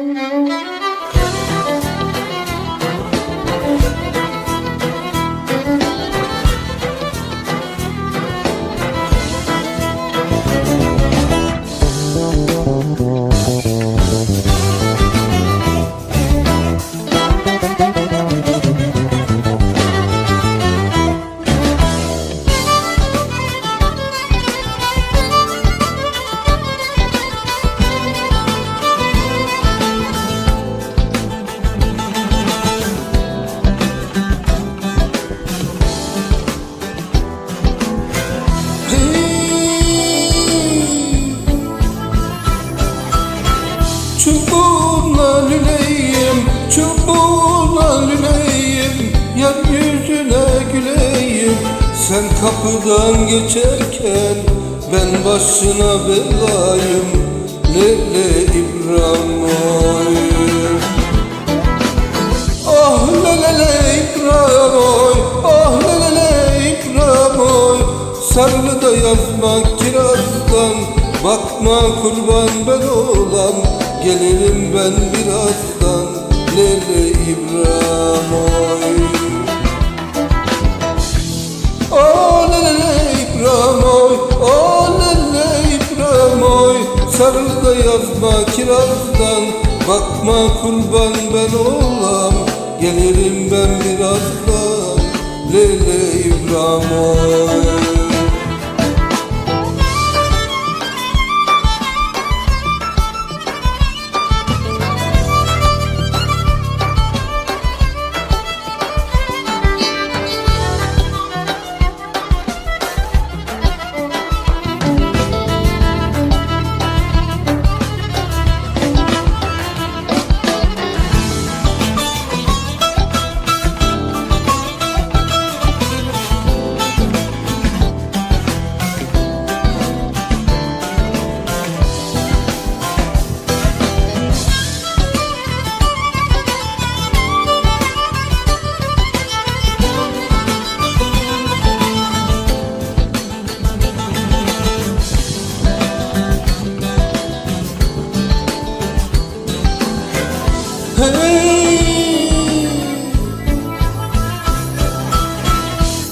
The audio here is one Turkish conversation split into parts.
Çubuğuna çubuğuna lüleyim Yar yüzüne güleyim. Sen kapıdan geçerken Ben başına belayım. Lele İbrahim Ah lelele İbrahim Ah lelele İbrahim oy Sarılı da yazma kirazdan Bakma kurban ben olan Gelirim ben birazdan Lele İbrahim oy. Ah lelele İbrahim oy. Ah lelele İbrahim oy. Sarılı da yazma kirazdan Bakma kurban ben olam. Gelirim ben birazdan Lele İbrahim oy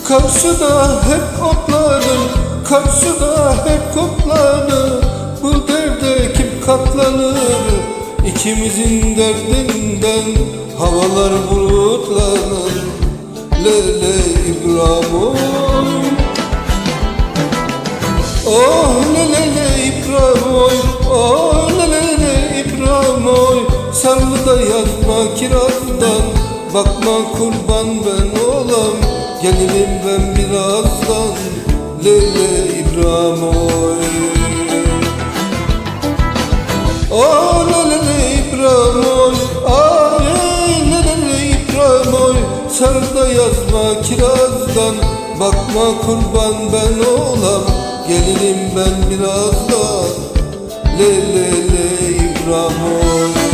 Karşıda hep otlanır Karşıda hep koplanır Bu derde kim katlanır? İkimizin derdinden Havalar bulutlanır. Lele İbrahim oy Oh lelele İbrahim oy Oh lelele İbrahim oy Sarılı da yazma kirazdan Bakma kurban ben olam Gelirim ben birazdan Lele İbrahim oy Oh İbrahim oy Ah lelele İbrahim oy Sarı da yazma kirazdan Bakma kurban ben olam. Gelirim ben birazdan İbrahim oy